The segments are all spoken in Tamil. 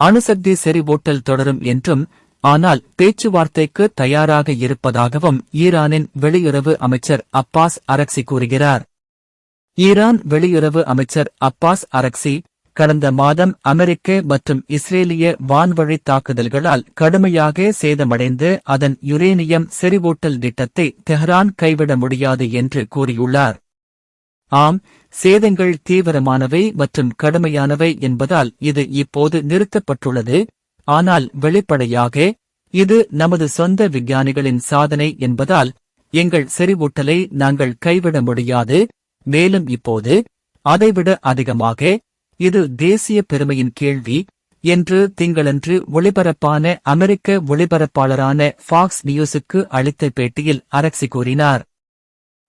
அணுசக்தி செறிவூட்டல் தொடரும் என்றும் ஆனால் பேச்சுவார்த்தைக்கு தயாராக இருப்பதாகவும் ஈரானின் வெளியுறவு அமைச்சர் அப்பாஸ் அரக்சி கூறுகிறார். ஈரான் வெளியுறவு அமைச்சர் அப்பாஸ் அரக்சி கடந்த மாதம் அமெரிக்க மற்றும் இஸ்ரேலிய வான்வழி தாக்குதல்களால் கடுமையாக சேதமடைந்து அதன் யுரேனியம் செறிவூட்டல் திட்டத்தை தெஹ்ரான் கைவிட முடியாது என்று கூறியுள்ளார். ஆம் சேதங்கள் தீவிரமானவை மற்றும் கடுமையானவை என்பதால் இது இப்போது நிறுத்தப்பட்டுள்ளது. ஆனால் வெளிப்படையாக இது நமது சொந்த விஞ்ஞானிகளின் சாதனை என்பதால் எங்கள் செறிவூட்டலை நாங்கள் கைவிட முடியாது. மேலும் இப்போது அதைவிட அதிகமாக இது தேசிய பெருமையின் கேள்வி என்று திங்களன்று ஒளிபரப்பான அமெரிக்க ஒளிபரப்பாளரான ஃபாக்ஸ் நியூஸுக்கு அளித்த பேட்டியில் அரக்சி கூறினார்.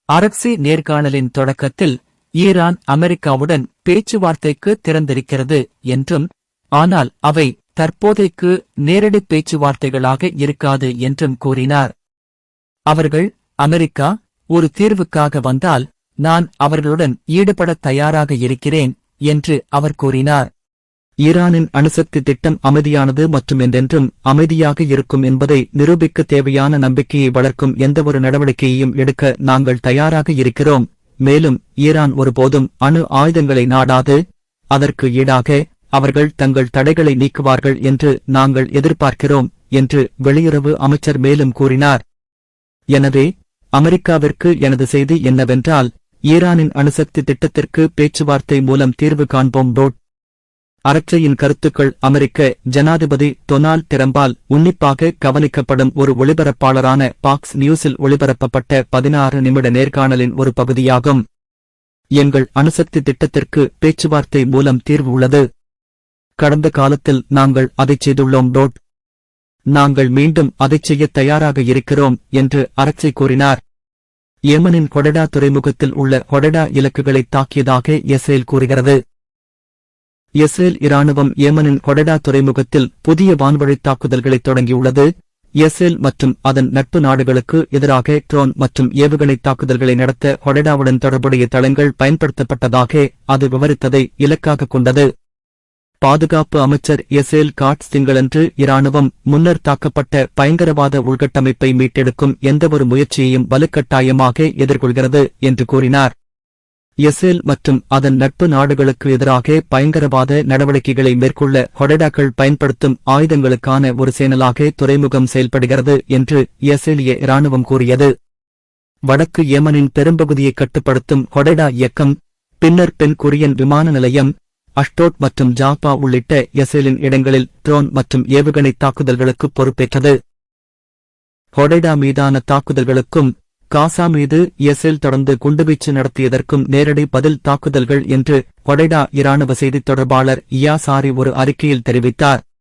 அரக்சி நேர்காணலின் தொடக்கத்தில் ஈரான் அமெரிக்காவுடன் பேச்சுவார்த்தைக்கு திறந்திருக்கிறது என்றும் ஆனால் அவை தற்போதைக்கு நேரடி பேச்சுவார்த்தைகளாக இருக்காது என்றும் கூறினார். அவர்கள் அமெரிக்கா ஒரு தீர்வுக்காக வந்தால் நான் அவர்களுடன் ஈடுபட தயாராக இருக்கிறேன் என்று அவர் கூறினார். ஈரானின் அணுசக்தி திட்டம் அமைதியானது மற்றும் என்றென்றும் அமைதியாக இருக்கும் என்பதை நிரூபிக்க தேவையான நம்பிக்கையை வளர்க்கும் எந்தவொரு நடவடிக்கையையும் எடுக்க நாங்கள் தயாராக இருக்கிறோம். மேலும் ஈரான் ஒருபோதும் அணு ஆயுதங்களை நாடாது. அதற்கு ஈடாக அவர்கள் தங்கள் தடைகளை நீக்குவார்கள் என்று நாங்கள் எதிர்பார்க்கிறோம் என்று வெளியுறவு அமைச்சர் மேலும் கூறினார். எனவே அமெரிக்காவிற்கு எனது செய்தி என்னவென்றால் ஈரானின் அணுசக்தி திட்டத்திற்கு பேச்சுவார்த்தை மூலம் தீர்வு காண்போம். டோட் அரட்சையின் கருத்துக்கள் அமெரிக்க ஜனாதிபதி டொனால்ட் டிரம்பால் உன்னிப்பாக கவனிக்கப்படும் ஒரு ஒளிபரப்பாளரான பாக்ஸ் நியூஸில் ஒளிபரப்பப்பட்ட பதினாறு நிமிட நேர்காணலின் ஒரு பகுதியாகும். எங்கள் அணுசக்தி திட்டத்திற்கு பேச்சுவார்த்தை மூலம் தீர்வு உள்ளது. கடந்த காலத்தில் நாங்கள் அதைச் செய்துள்ளோம். டோட். நாங்கள் மீண்டும் அதைச் செய்ய தயாராக இருக்கிறோம் என்று அரட்சி கூறினார். ஏமனின் கொடடா துறைமுகத்தில் உள்ள கொடடா இலக்குகளை தாக்கியதாக இஸ்ரேல் கூறுகிறது. இஸ்ரேல் இராணுவம் ஏமனின் கொடடா துறைமுகத்தில் புதிய வான்வழி தாக்குதல்களை தொடங்கியுள்ளது. இஸ்ரேல் மற்றும் அதன் நட்பு நாடுகளுக்கு எதிராக ட்ரோன் மற்றும் ஏவுகணை தாக்குதல்களை நடத்த கொடடாவுடன் தொடர்புடைய தளங்கள் பயன்படுத்தப்பட்டதாக அது விவரித்ததை இலக்காக கொண்டது. பாதுகாப்பு அமைச்சர் எசேல் காட்ஸ் திங்களன்று இராணுவம் முன்னர் தாக்கப்பட்ட பயங்கரவாத உள்கட்டமைப்பை மீட்டெடுக்கும் எந்தவொரு முயற்சியையும் வலுக்கட்டாயமாக எதிர்கொள்கிறது என்று கூறினார். இஸ்ரேல் மற்றும் அதன் நட்பு நாடுகளுக்கு எதிராக பயங்கரவாத நடவடிக்கைகளை மேற்கொள்ள ஹொடடாக்கள் பயன்படுத்தும் ஆயுதங்களுக்கான ஒரு சேனலாக துறைமுகம் செயல்படுகிறது என்று இஸ்ரேலிய இராணுவம் கூறியது. வடக்கு ஏமனின் பெரும்பகுதியை கட்டுப்படுத்தும் ஹொடடா இயக்கம் பின்னர் பென் குரியன் விமான நிலையம் அஷ்டோட் மற்றும் ஜாப்பா உள்ளிட்ட எசேலின் இடங்களில் ட்ரோன் மற்றும் ஏவுகணை தாக்குதல்களுக்கு பொறுப்பேற்றது. ஹொடைடா மீதான தாக்குதல்களுக்கும் காசா மீது எசேல் தொடர்ந்து குண்டுவீச்சு நடத்தியதற்கும் நேரடி பதில் தாக்குதல்கள் என்று கொடைடா இராணுவ செய்தித் தொடர்பாளர் இயாசாரி ஒரு அறிக்கையில் தெரிவித்தார்.